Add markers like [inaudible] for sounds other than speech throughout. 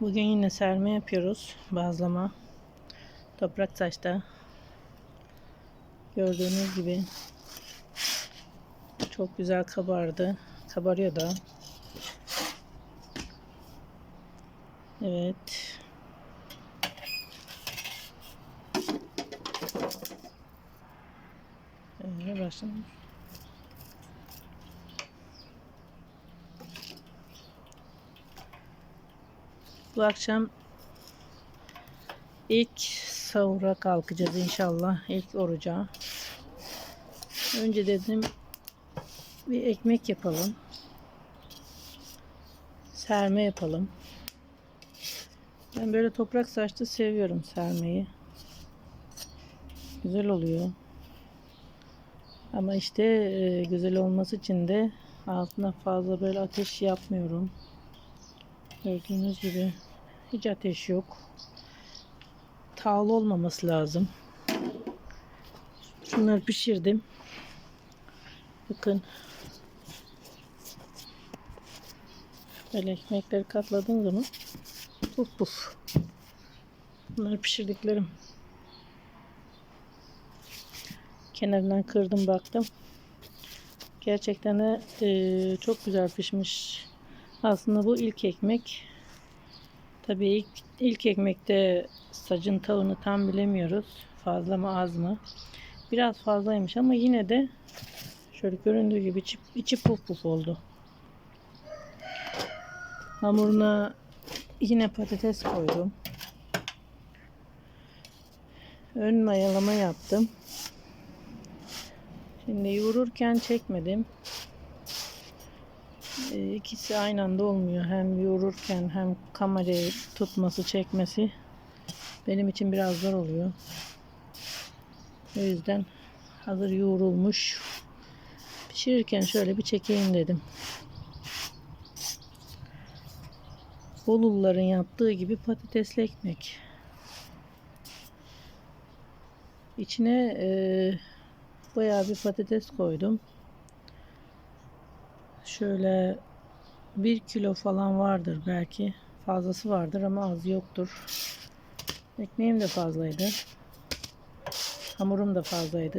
Bugün yine serme yapıyoruz. Bazlama. Toprak taşta. Gördüğünüz gibi çok güzel kabardı. Kabarıyor da. Evet. Öyle başlamış. Bu akşam ilk sahura kalkacağız inşallah. İlk oruca. Önce dedim bir ekmek yapalım. Serme yapalım. Ben böyle toprak saçlı seviyorum sermeyi. Güzel oluyor. Ama işte e, güzel olması için de altına fazla böyle ateş yapmıyorum. Gördüğünüz gibi hiç ateş yok. Tağlı olmaması lazım. Şunları pişirdim. Bakın. Böyle ekmekleri katladığım zaman puf puf. Bunları pişirdiklerim. Kenarından kırdım baktım. Gerçekten de e, çok güzel pişmiş. Aslında bu ilk ekmek. Tabii ilk, ilk ekmekte sacın tavını tam bilemiyoruz. Fazla mı az mı? Biraz fazlaymış ama yine de şöyle göründüğü gibi içi, içi puf puf oldu. Hamuruna yine patates koydum. Ön mayalama yaptım. Şimdi yoğururken çekmedim. Ee, İkisi aynı anda olmuyor. Hem yoğururken hem kamerayı tutması, çekmesi benim için biraz zor oluyor. O yüzden hazır yoğrulmuş. Pişirirken şöyle bir çekeyim dedim. Bolulların yaptığı gibi patatesli ekmek. İçine e, bayağı bir patates koydum. Şöyle bir kilo falan vardır belki. Fazlası vardır ama az yoktur. Ekmeğim de fazlaydı. Hamurum da fazlaydı.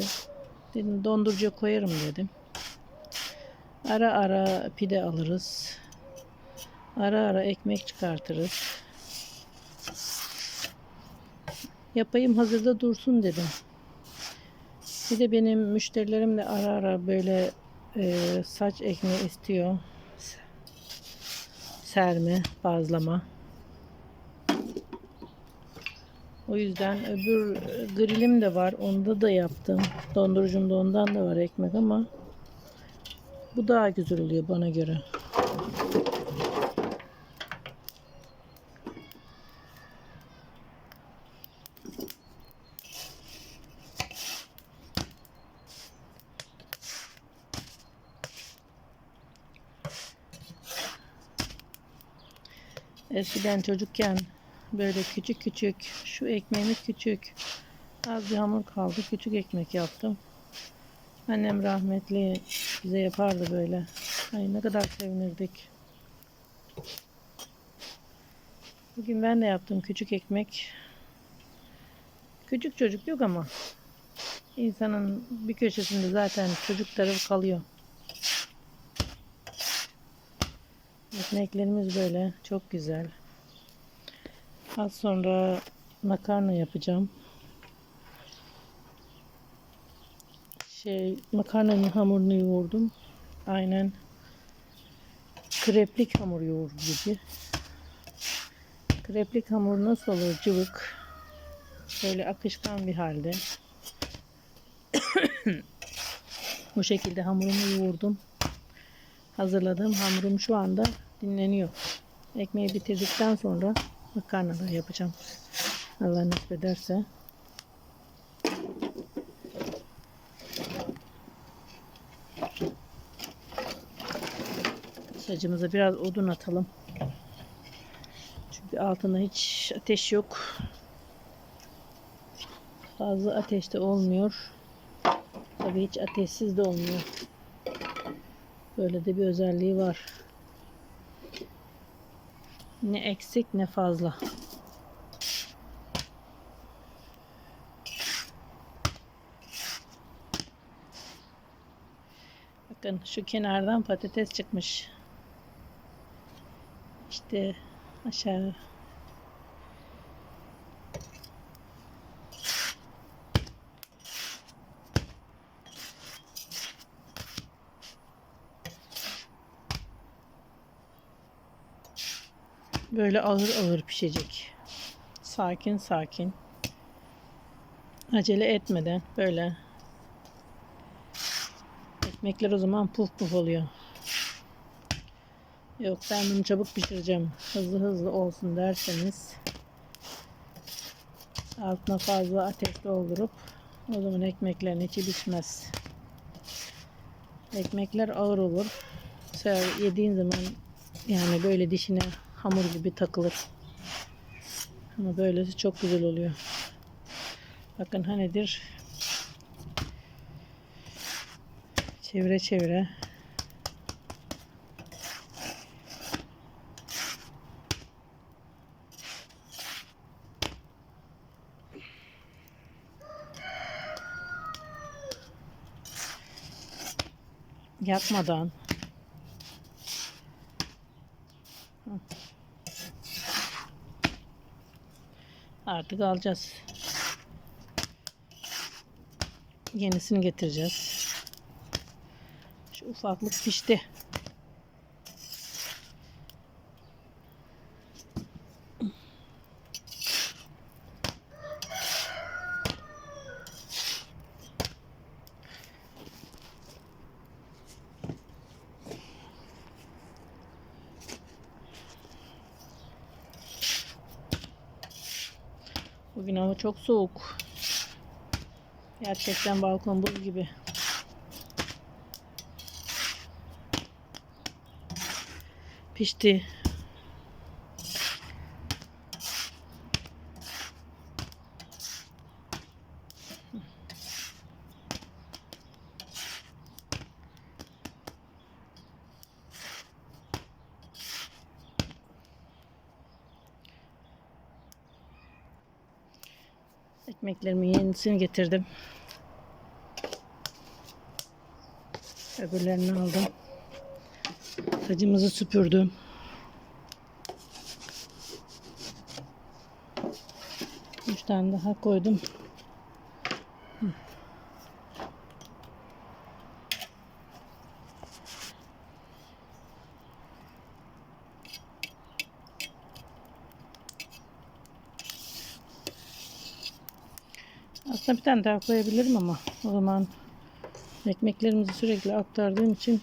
Dedim dondurucuya koyarım dedim. Ara ara pide alırız. Ara ara ekmek çıkartırız. Yapayım hazırda dursun dedim. Bir de benim müşterilerim de ara ara böyle e, saç ekmeği istiyor. Serme, bazlama. O yüzden öbür grilim de var. Onda da yaptım. Dondurucumda ondan da var ekmek ama bu daha güzel oluyor bana göre. Eskiden çocukken böyle küçük küçük şu ekmeğimiz küçük az bir hamur kaldı küçük ekmek yaptım. Annem rahmetli bize yapardı böyle. Ay ne kadar sevinirdik. Bugün ben de yaptım küçük ekmek. Küçük çocuk yok ama insanın bir köşesinde zaten çocuk tarafı kalıyor. Ekmeklerimiz böyle çok güzel. Az sonra makarna yapacağım. Şey makarnanın hamurunu yoğurdum. Aynen kreplik hamur yoğurdu gibi. Kreplik hamur nasıl olur cıvık. Böyle akışkan bir halde. [coughs] Bu şekilde hamurumu yoğurdum. Hazırladığım hamurum şu anda dinleniyor. Ekmeği bitirdikten sonra makarna da yapacağım. Allah nasip ederse. Sacımıza biraz odun atalım. Çünkü altında hiç ateş yok. Fazla ateşte olmuyor. Tabii hiç ateşsiz de olmuyor. Böyle de bir özelliği var. Ne eksik ne fazla. Bakın şu kenardan patates çıkmış. İşte aşağı Böyle ağır ağır pişecek. Sakin sakin. Acele etmeden böyle. Ekmekler o zaman puf puf oluyor. Yok ben bunu çabuk pişireceğim. Hızlı hızlı olsun derseniz altına fazla ateş doldurup o zaman ekmeklerin içi pişmez. Ekmekler ağır olur. Sonra yediğin zaman yani böyle dişine hamur gibi takılır. Ama böylesi çok güzel oluyor. Bakın hanedir. Çevire çevire. Yakmadan Artık alacağız. Yenisini getireceğiz. Şu ufaklık pişti. Bugün hava çok soğuk. Gerçekten balkon buz gibi. Pişti. Ekmeklerimin yenisini getirdim. Öbürlerini aldım. Sacımızı süpürdüm. Üç tane daha koydum. Aslında bir tane daha koyabilirim ama o zaman ekmeklerimizi sürekli aktardığım için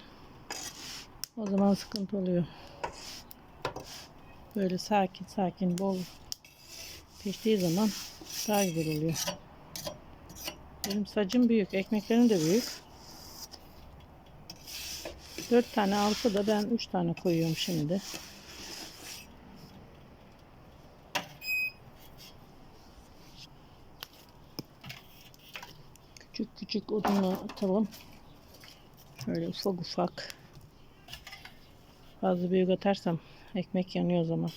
o zaman sıkıntı oluyor. Böyle sakin sakin bol piştiği zaman daha güzel oluyor. Benim sacım büyük. Ekmeklerim de büyük. 4 tane alsa da ben 3 tane koyuyorum şimdi. Küçük odunla atalım. Şöyle ufak ufak. Fazla büyük atarsam ekmek yanıyor o zaman.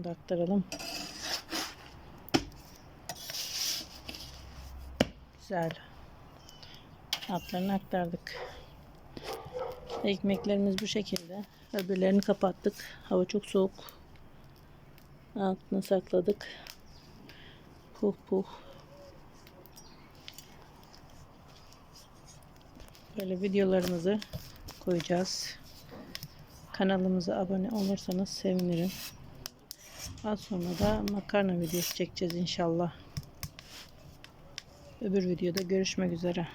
Bunu da aktaralım. Güzel. Altlarını aktardık. Ekmeklerimiz bu şekilde. Öbürlerini kapattık. Hava çok soğuk. Altına sakladık. Puh puh. Böyle videolarımızı koyacağız. Kanalımıza abone olursanız sevinirim. Az sonra da makarna videosu çekeceğiz inşallah. Öbür videoda görüşmek üzere.